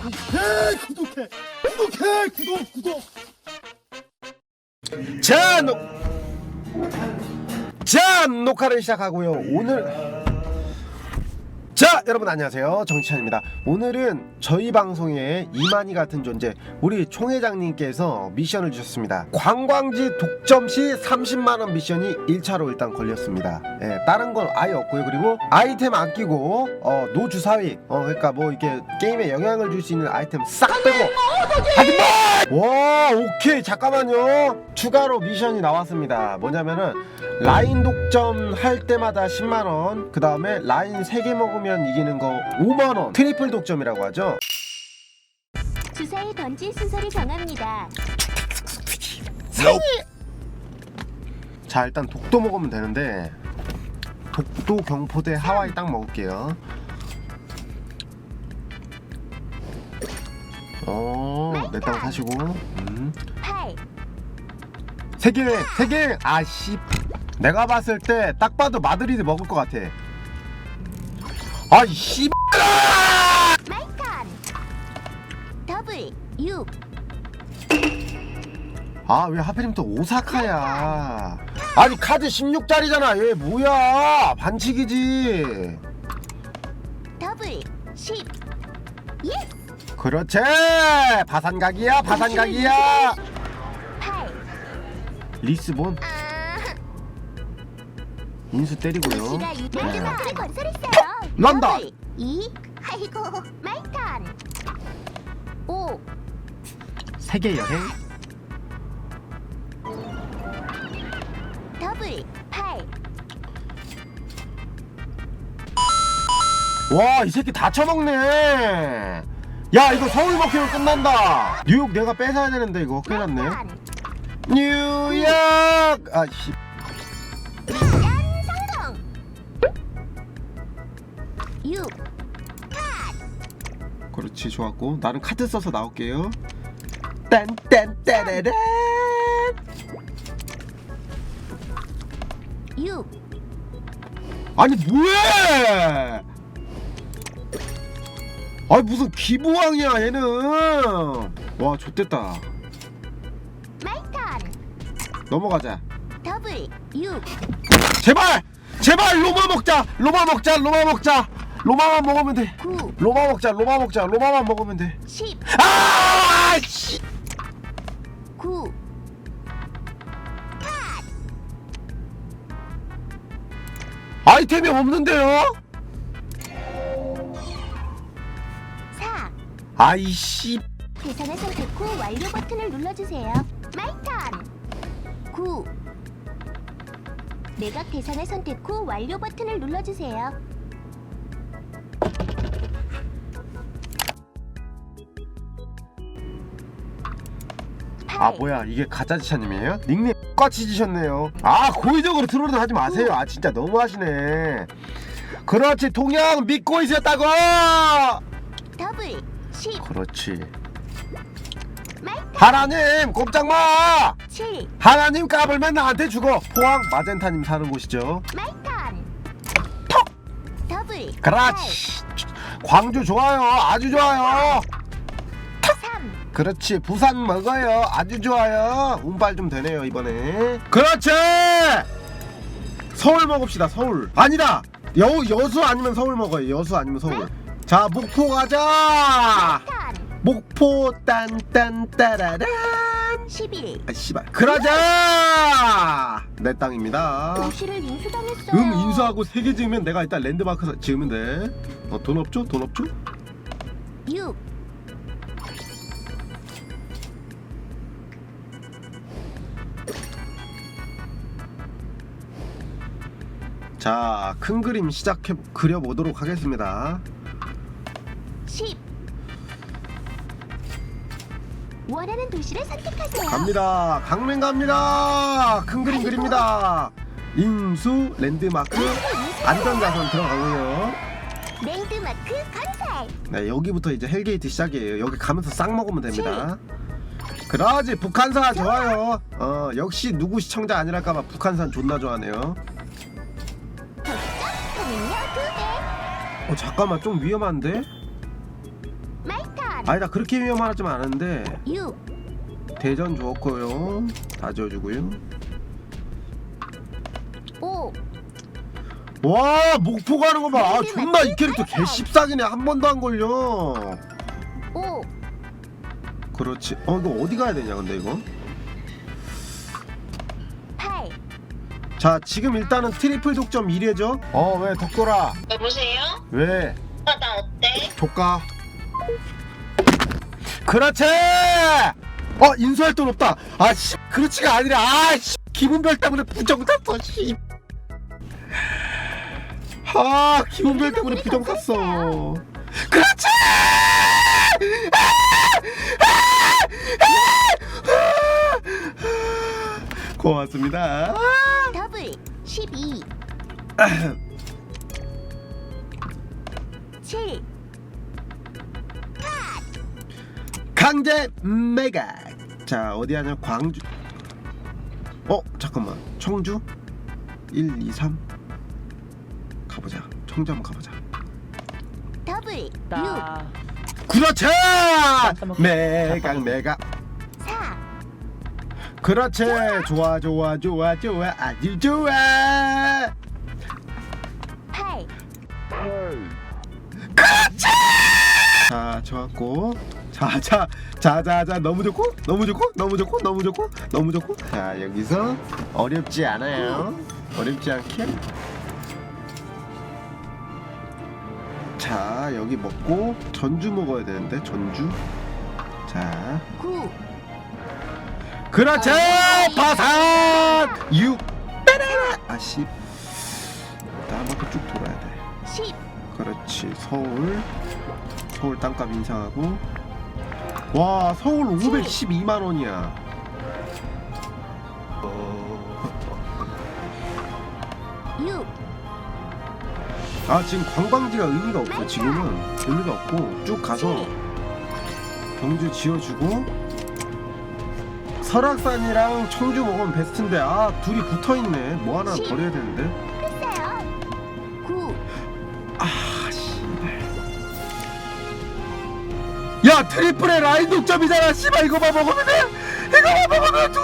구독해 구독해 구독해 구독 구독 자, 녹... 자, 녹화를 시작하고요. 오늘 자, 여러분 안녕하세요. 정치찬입니다. 오늘은 저희 방송에 이만희 같은 존재 우리 총 회장님께서 미션을 주셨습니다. 관광지 독점 시 30만 원 미션이 1차로 일단 걸렸습니다. 예, 다른 건 아예 없고요. 그리고 아이템 안 끼고 어, 노주 사위 어 그러니까 뭐 이렇게 게임에 영향을 줄 수 있는 아이템 싹 빼고 하지 마! 와, 오케이. 잠깐만요. 추가로 미션이 나왔습니다. 뭐냐면은 라인 독점 할 때마다 10만 원, 그 다음에 라인 3개 먹으면 이기는 거 5만 원. 트리플 독점이라고 하죠. 주사위 던질 순서를 정합니다. 자, 일단 독도 먹으면 되는데 독도 경포대 하와이 딱 먹을게요. 어, 내땅 사시고. 음. 8, 세 개, 세 개. 아씨. 내가 봤을 때 딱 봐도 마드리드 먹을 것 같아. 아이 씨. 마이턴 더블 6, 아 왜 하필이면 또 오사카야. 아니 카드 16짜리잖아. 얘 뭐야? 반칙이지. 더블 10. 예스! 그렇지. 바산각이야, 바산각이야. 8. 리스본 아, 인수 때리고요. 도시가 유대마크를 건설했어요. 런던. 더블 2. 아이고, 마이턴 5, 세계 여행. 더블 8. 와, 이 새끼 다 처먹네. 야, 이거 서울 먹히면 끝난다. 뉴욕 내가 뺏어야 되는데 이거 큰일 났네. 뉴욕. 아씨. 6, 그렇지 좋았고 나는 카드 써서 나올게요. 딴딴 따라란. 6, 아니 뭐해? 아니 무슨 기부왕이야 얘는. 와 좋댔다. 마이턴 넘어가자. 더블 6, 제발 제발 로마 먹자 로마 먹자 로마 먹자 로마만 먹으면 돼 9, 로마 먹자 로마 먹자 로마만 먹으면 돼 10, 아! 씨. 9, 아이템이 없는데요? 4. 아이씨 계산을 선택 후 완료 버튼을 눌러주세요. 마이 턴 9. 매각 계산을 선택 후 완료 버튼을 눌러주세요. 아 뭐야 이게 가짜 지차님이에요? 닉네임 똑같이 지셨네요. 아 고의적으로 트롤은 하지 마세요. 아 진짜 너무하시네. 그렇지 동양 믿고 있었다고! 더블 10. 그렇지. 하나님 꼼짝 마! 7. 하나님 까불면 나한테 죽어. 포항 마젠타님 사는 곳이죠. 마이턴 더블 그렇지. 광주 좋아요. 아주 좋아요. 3. 그렇지. 부산 먹어요. 아주 좋아요. 운빨 좀 되네요 이번에. 그렇지! 서울 먹읍시다 서울. 아니다! 여, 여수 아니면 서울 먹어요. 여수 아니면 서울. 자 목포 가자! 목포 딴딴따라란. 11. 아 씨발. 그러자! 내 땅입니다. 도시를 인수당했어요. 응 인수하고 세 개 지으면 내가 일단 랜드마크 사- 지으면 돼어돈 없죠? 돈 없죠? 6. 자 큰 그림 시작해 그려보도록 하겠습니다 10. 원하는 도시를 선택하세요. 갑니다. 강릉 갑니다. 큰 그림 그립니다. 인수 랜드마크 안전자선 들어가고요. 랜드마크 건설. 네 여기부터 이제 헬게이트 시작이에요. 여기 가면서 싹 먹으면 됩니다. 그러지 북한산 좋아요. 어 역시 누구 시청자 아니랄까봐 북한산 존나 좋아하네요. 어 잠깐만 좀 위험한데? 아니다 그렇게 위험하지 않은데. 6 대전 좋았고요. 다 지어주고요. 5와 목포 가는 거봐. 아, 존나 이 캐릭터 개 씹싸기네. 한 번도 안 걸려. 5 그렇지. 어 이거 어디 가야 되냐 근데 이거 자 지금 일단은 트리플 독점 1회죠? 어 왜 덕돌아? 여보세요? 왜? 아, 나 어때? 조까 그렇지! 어 인수할 돈 없다. 아씨 그렇지가 아니라 아씨 기분별 때문에 부정 샀어 씨 아 기분별 때문에 부정 샀어. 그렇지! 고맙습니다. 더블 12 7 강제 메가. 자 어디 하냐? 광주. 어 잠깐만. 청주? 1 2 3 가보자. 청주 한번 가보자. 더블 6 그렇지 메가 메가. 4 그렇지. 좋아 좋아 좋아 좋아. 아주 좋아. 8자 좋았고. 자자 자자자 너무 좋고 너무 좋고 너무 좋고 너무 좋고 너무 좋고. 자 여기서 어렵지 않아요. 어렵지 않게. 자 여기 먹고 전주 먹어야 되는데 전주. 자. 9 그렇지 파산. 6 빼라. 아씨. 일단 한 바퀴 쭉 돌아야 돼. 10 그렇지. 서울. 서울 땅값 인상하고. 와 서울 512만 원이야. 6아 지금 관광지가 의미가 없어. 지금은 의미가 없고 쭉 가서 경주 지어주고 설악산이랑 청주 먹으면 베스트인데 아 둘이 붙어있네. 뭐 하나 십. 버려야 되는데. 했어요. 9아 씨발. 야 트리플의 라인 독점이잖아. 씨발 이거만 먹으면 돼. 이거만 먹으면 두